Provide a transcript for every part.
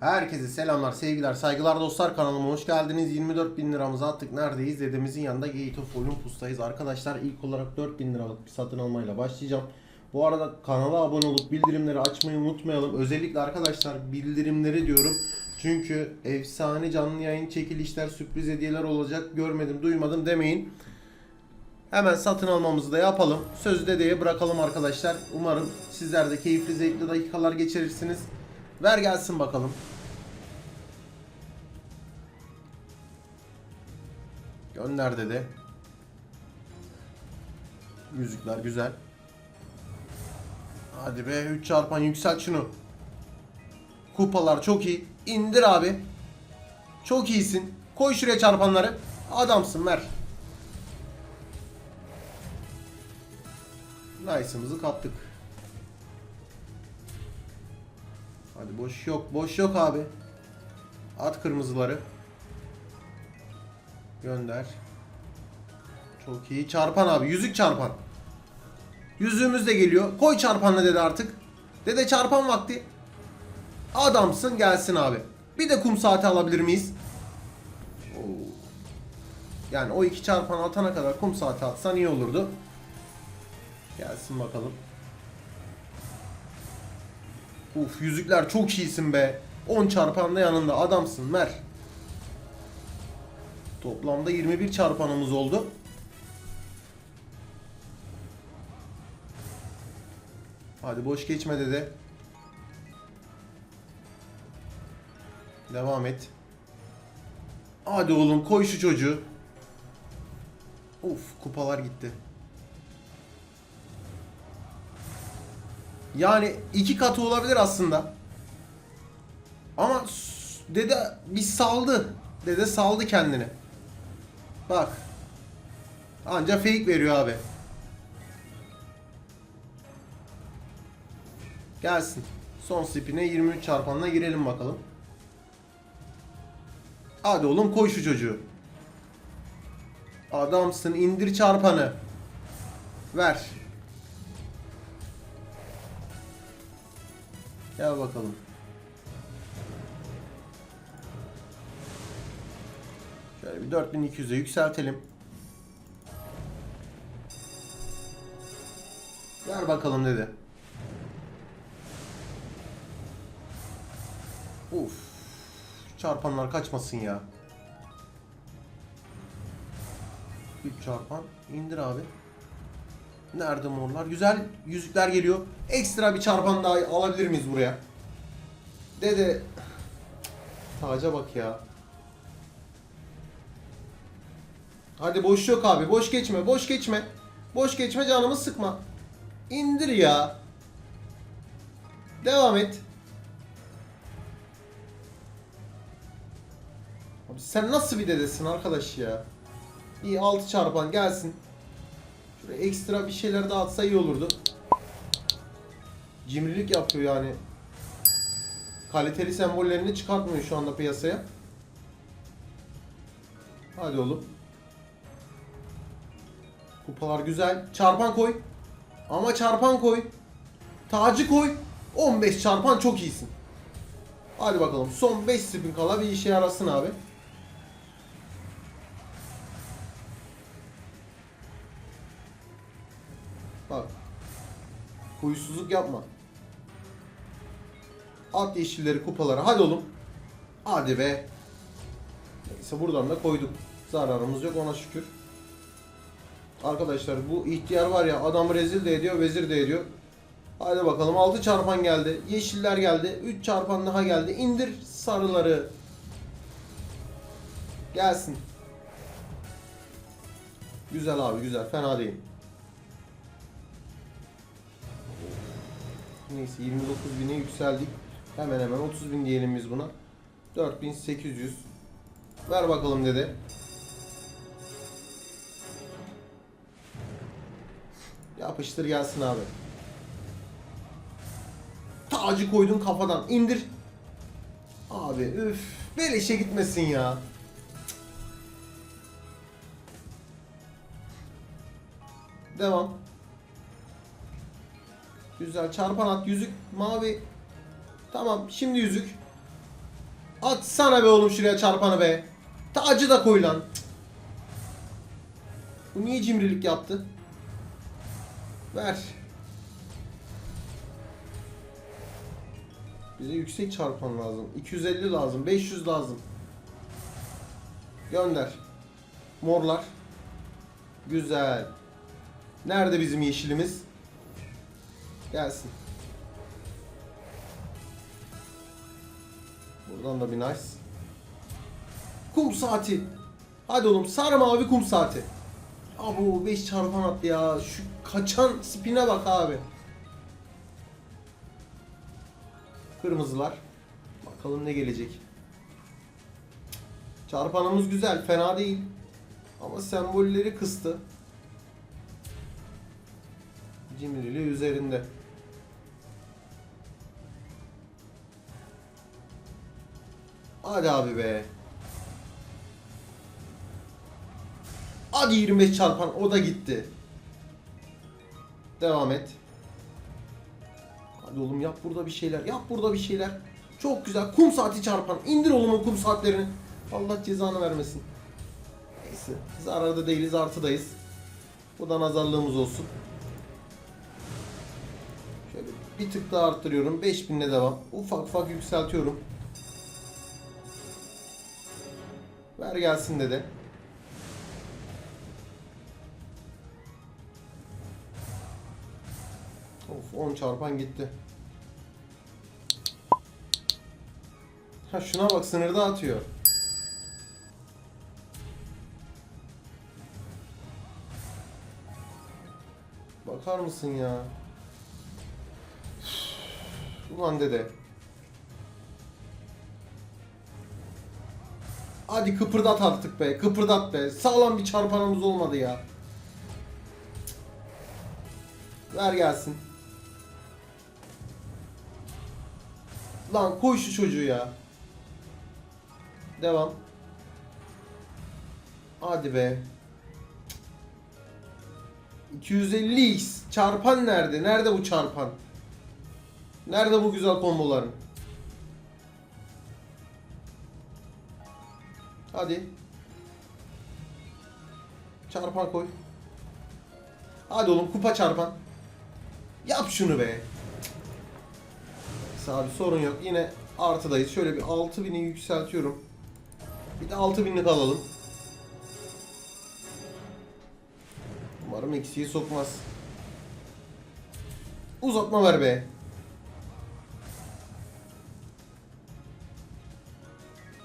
Herkese selamlar, sevgiler, saygılar dostlar kanalıma hoş geldiniz. 24 bin liramızı attık. Neredeyiz? Dedemizin yanında Gate of Olympus'tayız. Arkadaşlar ilk olarak 4 bin liralık bir satın almayla başlayacağım. Bu arada kanala abone olup bildirimleri açmayı unutmayalım. Özellikle arkadaşlar bildirimleri diyorum. Çünkü efsane canlı yayın çekilişler, sürpriz hediyeler olacak. Görmedim, duymadım demeyin. Hemen satın almamızı da yapalım. Sözü dedeye bırakalım arkadaşlar. Umarım sizler de keyifli, zevkli dakikalar geçirirsiniz. Ver gelsin bakalım. Gönder dedi. Yüzükler güzel. Hadi be 3 çarpan yükselt şunu. Kupalar çok iyi. İndir abi. Çok iyisin. Koy şuraya çarpanları. Adamsın ver. Nice'ımızı kaptık. Boş yok. Boş yok abi. At kırmızıları. Gönder. Çok iyi. Çarpan abi. Yüzük çarpan. Yüzüğümüz de geliyor. Koy çarpanla dedi artık. Dede çarpan vakti. Adamsın gelsin abi. Bir de kum saati alabilir miyiz? Yani o iki çarpan atana kadar kum saati atsan iyi olurdu. Gelsin bakalım. Uf yüzükler çok iyisin be. 10 çarpan da yanında adamsın ver. Toplamda 21 çarpanımız oldu. Hadi boş geçme dede. Devam et. Hadi oğlum koy şu çocuğu. Uf kupalar gitti. Yani iki katı olabilir aslında. Ama dede bir saldı. Dede saldı kendini. Bak. Anca fake veriyor abi. Gelsin. Son spine 23 çarpanla girelim bakalım. Hadi oğlum koy şu çocuğu. Adamsın indir çarpanı. Ver. Gel bakalım. Şöyle bir 4200'e yükseltelim. Ver bakalım dedi. Uf. Çarpanlar kaçmasın ya. 3 çarpan. indir abi. Nerede morlar? Güzel yüzükler geliyor. Ekstra bir çarpan daha alabilir miyiz buraya? Dede. Taca bak ya. Hadi boş yok abi. Boş geçme. Boş geçme. Boş geçme canımı sıkma. İndir ya. Devam et. Abi sen nasıl bir dedesin arkadaş ya? İyi 6 çarpan gelsin. Ekstra bir şeyler daha atsa iyi olurdu. Cimrilik yapıyor yani. Kaliteli sembollerini çıkartmıyor şu anda piyasaya. Hadi oğlum. Kupalar güzel. Çarpan koy. Ama çarpan koy. Tacı koy. 15 çarpan çok iyisin. Hadi bakalım. Son 5 spin kala bir işe yarasın abi. Huysuzluk yapma. At yeşilleri kupalara. Hadi oğlum. Hadi be. Neyse buradan da koyduk. Zararımız yok ona şükür. Arkadaşlar bu ihtiyar var ya adamı rezil de ediyor vezir de ediyor. Hadi bakalım 6 çarpan geldi. Yeşiller geldi. 3 çarpan daha geldi. İndir sarıları. Gelsin. Güzel abi güzel. Fena değil. Neyse 29 bine yükseldik. Hemen hemen 30 bin diyelim biz buna. 4800. Ver bakalım dede. Yapıştır gelsin abi. Tacı koydun kafadan. indir. Abi üf. Beleşe gitmesin ya. Devam. Güzel çarpan at yüzük mavi. Tamam şimdi yüzük. Atsana be oğlum şuraya çarpanı be. Tacı da koy lan. Cık. Bu niye cimrilik yaptı? Ver. Bize yüksek çarpan lazım. 250 lazım. 500 lazım. Gönder. Morlar. Güzel. Nerede bizim yeşilimiz? Gelsin. Buradan da bir nice. Kum saati. Hadi oğlum sarı mavi kum saati. Abi 5 çarpan attı ya. Şu kaçan spine bak abi. Kırmızılar. Bakalım ne gelecek. Çarpanımız güzel. Fena değil. Ama sembolleri kıstı. Cimrili üzerinde. Hadi abi be. Hadi 25 çarpan o da gitti. Devam et. Hadi oğlum yap burada bir şeyler. Yap burada bir şeyler. Çok güzel. Kum saati çarpan. İndir oğlum o kum saatlerini. Allah cezanı vermesin. Neyse. Zararda değiliz artıdayız. Bu da nazarlığımız olsun. Şöyle bir tık daha arttırıyorum. 5000'le devam. Ufak ufak yükseltiyorum. Ver gelsin dede. Of 10 çarpan gitti. Ha şuna bak sınırda atıyor. Bakar mısın ya? Ulan dede. Hadi kıpırdat artık be. Kıpırdat be. Sağlam bir çarpanımız olmadı ya. Ver gelsin. Lan koy şu çocuğu ya. Devam. Hadi be. 250x. Çarpan nerede? Nerede bu çarpan? Nerede bu güzel komboların? Hadi. Çarpan koy. Hadi oğlum kupa çarpan. Yap şunu be. Neyse sorun yok. Yine artıdayız. Şöyle bir 6000'i yükseltiyorum. Bir de 6000'lik alalım. Umarım eksiği sokmaz. Uzatma ver be.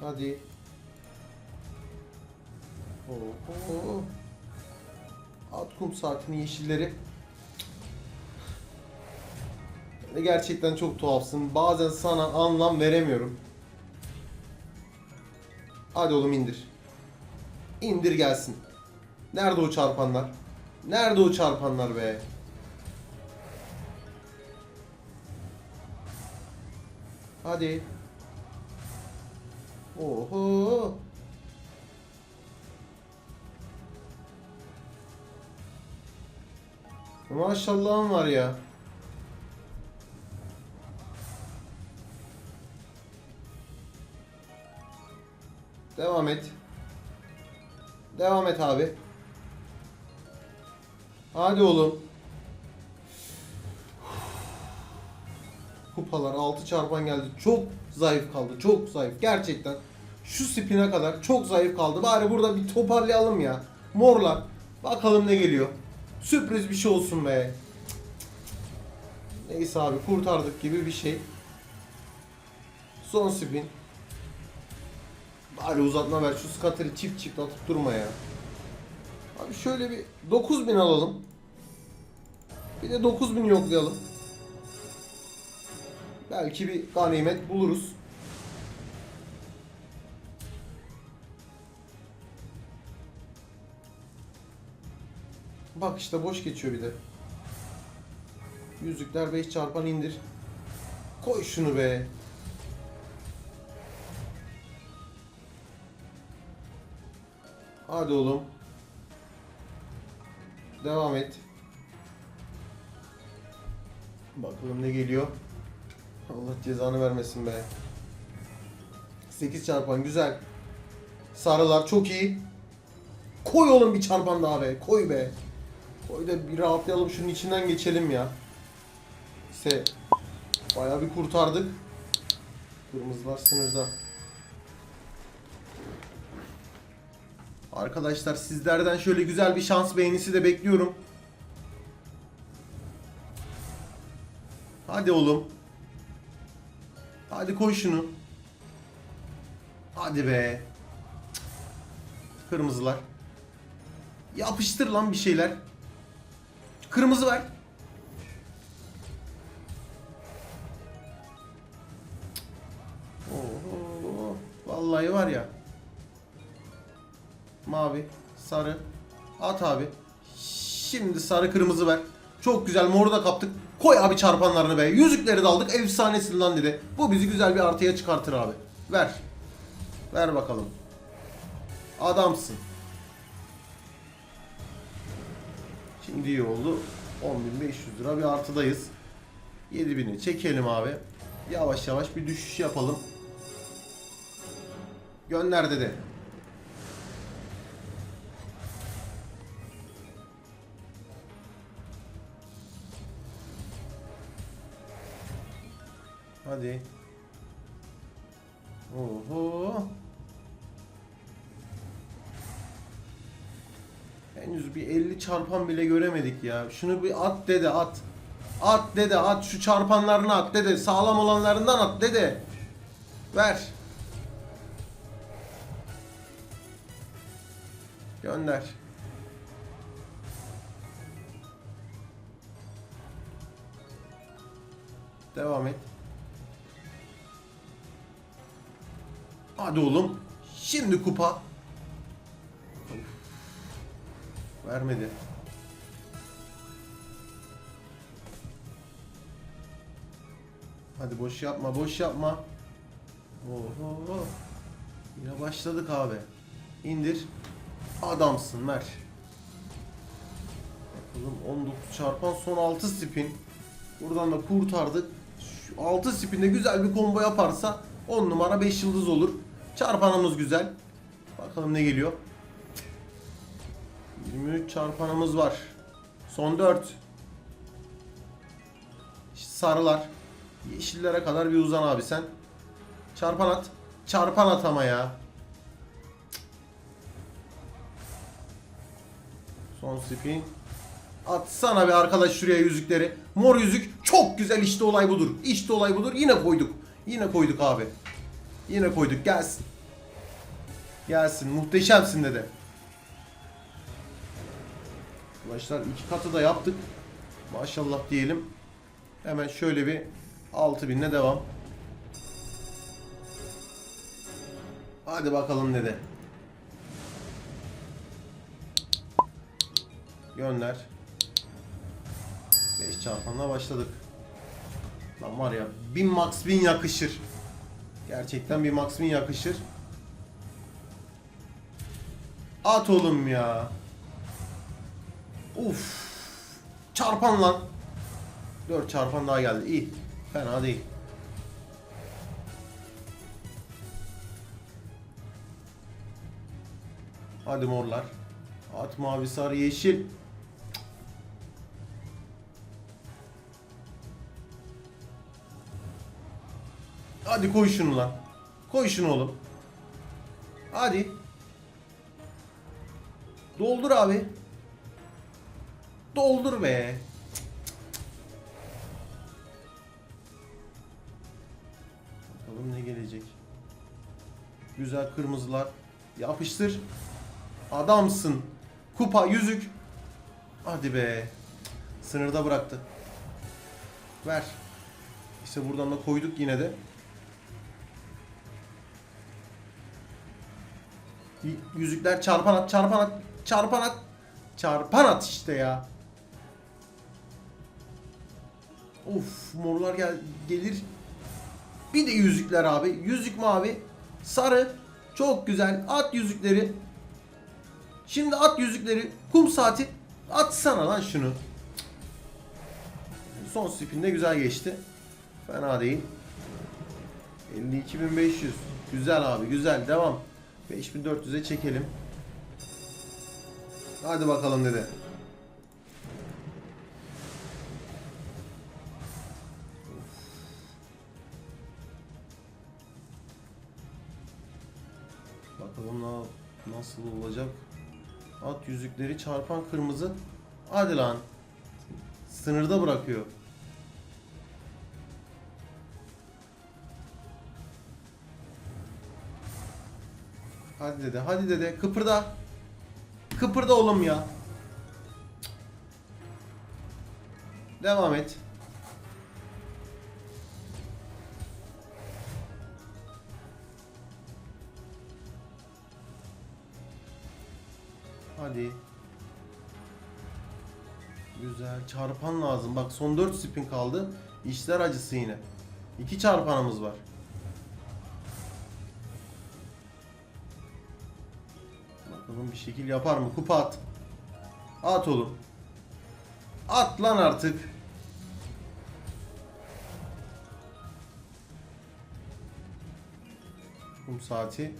Hadi. Oho. At kum saatinin yeşilleri. Yani gerçekten çok tuhafsın. Bazen sana anlam veremiyorum. Hadi oğlum indir. İndir gelsin. Nerede o çarpanlar? Nerede o çarpanlar be? Hadi. Oho. Maşallahım var ya. Devam et. Devam et abi. Hadi oğlum. Kupalar 6 çarpan geldi. Çok zayıf kaldı. Çok zayıf. Gerçekten. Şu spine kadar çok zayıf kaldı. Bari burada bir toparlayalım ya. Morlar. Bakalım ne geliyor. Sürpriz bir şey olsun be. Neyse abi kurtardık gibi bir şey. Son spin. Bari uzatma ver. Şu skateri çift çift atıp durma ya. Abi şöyle bir 9000 alalım. Bir de 9000 yoklayalım. Belki bir ganimet buluruz. Bak işte boş geçiyor bir de. Yüzükler 5 çarpan indir. Koy şunu be. Hadi oğlum. Devam et. Bakalım ne geliyor. Allah cezanı vermesin be. 8 çarpan güzel. Sarılar çok iyi. Koy oğlum bir çarpan daha be. Koy be. Koy da bir rahatlayalım şunun içinden geçelim ya. İşte bayağı bir kurtardık. Kırmızılar sınırda. Arkadaşlar sizlerden şöyle güzel bir şans beğenisi de bekliyorum. Hadi oğlum. Hadi koy şunu. Hadi be. Kırmızılar. Yapıştır lan bir şeyler. Kırmızı ver. Oo, vallahi var ya. Mavi, sarı. At abi. Şimdi sarı kırmızı ver. Çok güzel moru da kaptık. Koy abi çarpanlarını be. Yüzükleri de aldık. Efsanesin lan dedi. Bu bizi güzel bir artıya çıkartır abi. Ver. Ver bakalım. Adamsın. Şimdi iyi oldu. 10.500 lira bir artıdayız. 7000'i çekelim abi. Yavaş yavaş bir düşüş yapalım. Gönder dedi. Hadi. Oho. Henüz bir 50 çarpan bile göremedik ya. Şunu bir at dede at. At dede at şu çarpanlarını at dede. Sağlam olanlarından at dede. Ver. Gönder. Devam et. Hadi oğlum. Şimdi kupa. Vermedi. Hadi boş yapma, boş yapma. Oho. Yine başladık abi. İndir. Adamsın ver. Bakalım 19 çarpan son 6 spin. Buradan da kurtardık. Şu 6 spinde güzel bir combo yaparsa 10 numara 5 yıldız olur. Çarpanımız güzel. Bakalım ne geliyor. 23 çarpanımız var. Son 4. Sarılar. Yeşillere kadar bir uzan abi sen. Çarpan at. Çarpan at ama ya. Son spin. Atsana bir arkadaş şuraya yüzükleri. Mor yüzük çok güzel işte olay budur. İşte olay budur. Yine koyduk. Yine koyduk abi. Yine koyduk. Gelsin. Gelsin. Muhteşemsin dedi. Arkadaşlar iki katı da yaptık. Maşallah diyelim. Hemen şöyle bir 6000'le devam. Hadi bakalım dedi. Gönder. 5 çarpanla başladık. Lan var ya 1000 max 1000 yakışır. Gerçekten bir max 1000 yakışır. At oğlum ya. Uf. Çarpan lan. 4 çarpan daha geldi. İyi. Fena değil. Hadi morlar. At mavi sarı yeşil. Hadi koy şunu lan. Koy şunu oğlum. Hadi. Doldur abi. Doldur be. Bakalım ne gelecek. Güzel kırmızılar. Yapıştır. Adamsın. Kupa, yüzük. Hadi be. Sınırda bıraktı. Ver. İşte buradan da koyduk yine de. Yüzükler çarpan at, çarpan at, çarpan at. Çarpan at işte ya. Of morlar gel gelir. Bir de yüzükler abi. Yüzük mavi, sarı. Çok güzel. At yüzükleri. Şimdi at yüzükleri. Kum saati. Atsana lan şunu. Son spin de güzel geçti. Fena değil. 52.500. Güzel abi güzel devam. 5400'e çekelim. Hadi bakalım dede. Bakalım na- nasıl olacak. At yüzükleri çarpan kırmızı. Hadi lan. Sınırda bırakıyor. Hadi dede, hadi dede. Kıpırda. Kıpırda oğlum ya. Devam et. Hadi. Güzel. Çarpan lazım. Bak son 4 spin kaldı. İşler acısı yine. 2 çarpanımız var. Bakalım bir şekil yapar mı? Kupa at. At oğlum. At lan artık. Kum saati.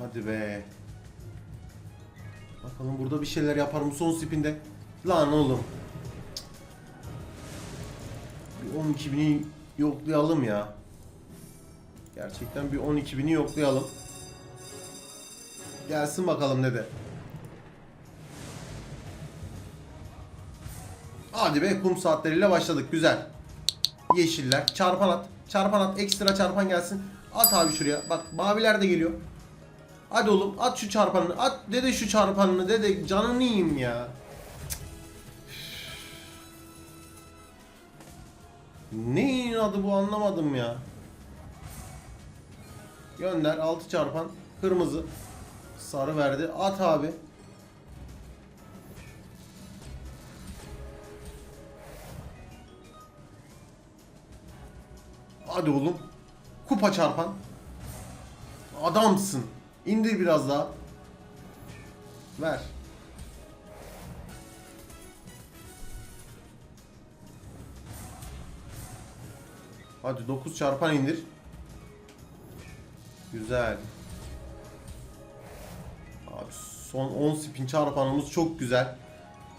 Hadi be. Bakalım burada bir şeyler yapar mı son spinde? Lan oğlum. Bir 12 bini yoklayalım ya. Gerçekten bir 12 bini yoklayalım. Gelsin bakalım dede. Hadi be kum saatleriyle başladık. Güzel. Yeşiller. Çarpan at. Çarpan at. Ekstra çarpan gelsin. At abi şuraya. Bak maviler de geliyor. Hadi oğlum at şu çarpanını. At dede şu çarpanını. Dede canını yiyeyim ya. Neyin adı bu anlamadım ya. Gönder 6 çarpan. Kırmızı. Sarı verdi. At abi. Hadi oğlum. Kupa çarpan. Adamsın. İndir biraz daha. Ver. Hadi 9 çarpan indir. Güzel. Abi son 10 spin çarpanımız çok güzel.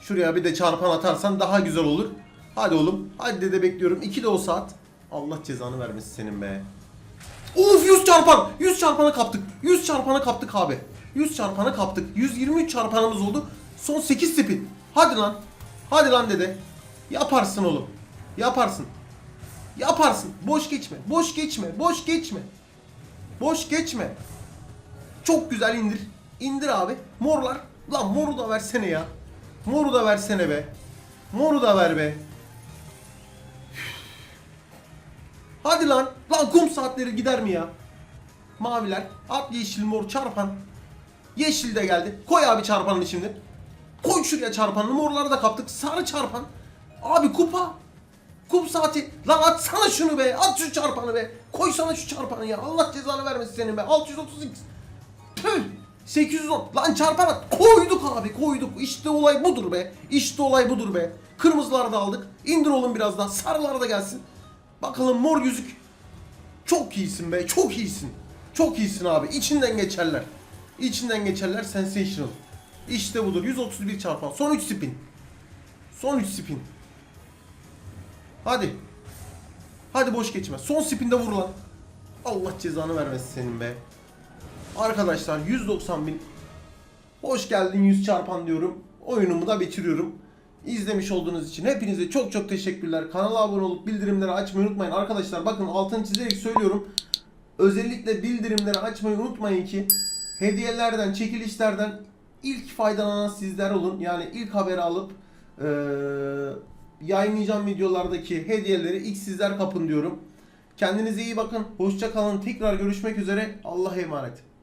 Şuraya bir de çarpan atarsan daha güzel olur. Hadi oğlum. Hadi dede bekliyorum. 2 de o saat. Allah cezanı vermesin senin be. Of 100 çarpan. 100 çarpana kaptık. 100 çarpana kaptık abi. 100 çarpana kaptık. 123 çarpanımız oldu. Son 8 spin. Hadi lan. Hadi lan dede. Yaparsın oğlum. Yaparsın. Yaparsın. Boş geçme. Boş geçme. Boş geçme. Boş geçme. Çok güzel indir. İndir abi. Morlar. Lan moru da versene ya. Moru da versene be. Moru da ver be. Hadi lan. Lan kum saatleri gider mi ya? Maviler. At yeşil mor çarpan. Yeşil de geldi. Koy abi çarpanını şimdi. Koy şuraya çarpanını. Morları da kaptık. Sarı çarpan. Abi kupa. Kum saati. Lan atsana şunu be. At şu çarpanı be. Koy sana şu çarpanı ya. Allah cezanı vermesin senin be. 632. Tüh. 810. Lan çarpan at. Koyduk abi koyduk. İşte olay budur be. İşte olay budur be. Kırmızıları da aldık. İndir oğlum biraz daha. Sarılar da gelsin. Bakalım mor yüzük. Çok iyisin be. Çok iyisin. Çok iyisin abi. İçinden geçerler. İçinden geçerler. Sensational. İşte budur. 131 çarpan. Son 3 spin. Son 3 spin. Hadi. Hadi boş geçme. Son spinde vur lan. Allah cezanı vermesin senin be. Arkadaşlar 190 bin. Hoş geldin 100 çarpan diyorum. Oyunumu da bitiriyorum. İzlemiş olduğunuz için hepinize çok çok teşekkürler. Kanala abone olup bildirimleri açmayı unutmayın. Arkadaşlar bakın altını çizerek söylüyorum. Özellikle bildirimleri açmayı unutmayın ki hediyelerden, çekilişlerden ilk faydalanan sizler olun. Yani ilk haberi alıp eee yayınlayacağım videolardaki hediyeleri ilk sizler kapın diyorum. Kendinize iyi bakın. Hoşça kalın. Tekrar görüşmek üzere. Allah'a emanet.